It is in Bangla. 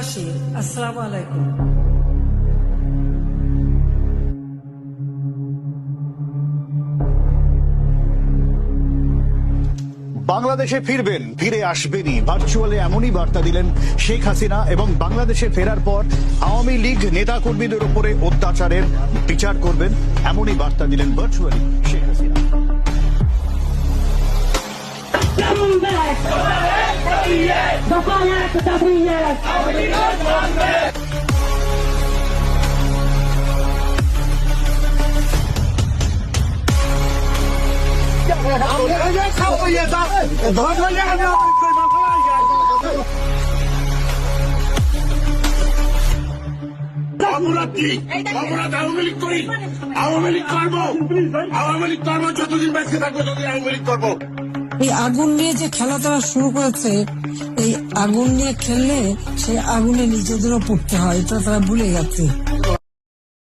দেশবাসী আসসালামু আলাইকুম। বাংলাদেশে ফিরবেন ফিরে আসবেনই। ভার্চুয়ালে এমনই বার্তা দিলেন শেখ হাসিনা এবং বাংলাদেশে ফেরার পর আওয়ামী লীগ নেতাকর্মীদের উপরে অত্যাচারের বিচার করবেন এমনই বার্তা দিলেন virtually Sheikh Hasina. Back! Bakalak Tabriye! আমরা কি আমরা আওয়ামী লীগ করি আওয়ামী লীগ করব আওয়ামী লীগ করব যতদিন বেঁচে থাকব ততদিন আওয়ামী লীগ করব এই আগুন নিয়ে যে খেলা তারা শুরু করেছে, এই আগুন নিয়ে খেললে সেই আগুনে নিজেদেরও পড়তে হয়, এটা তারা ভুলে গেছে।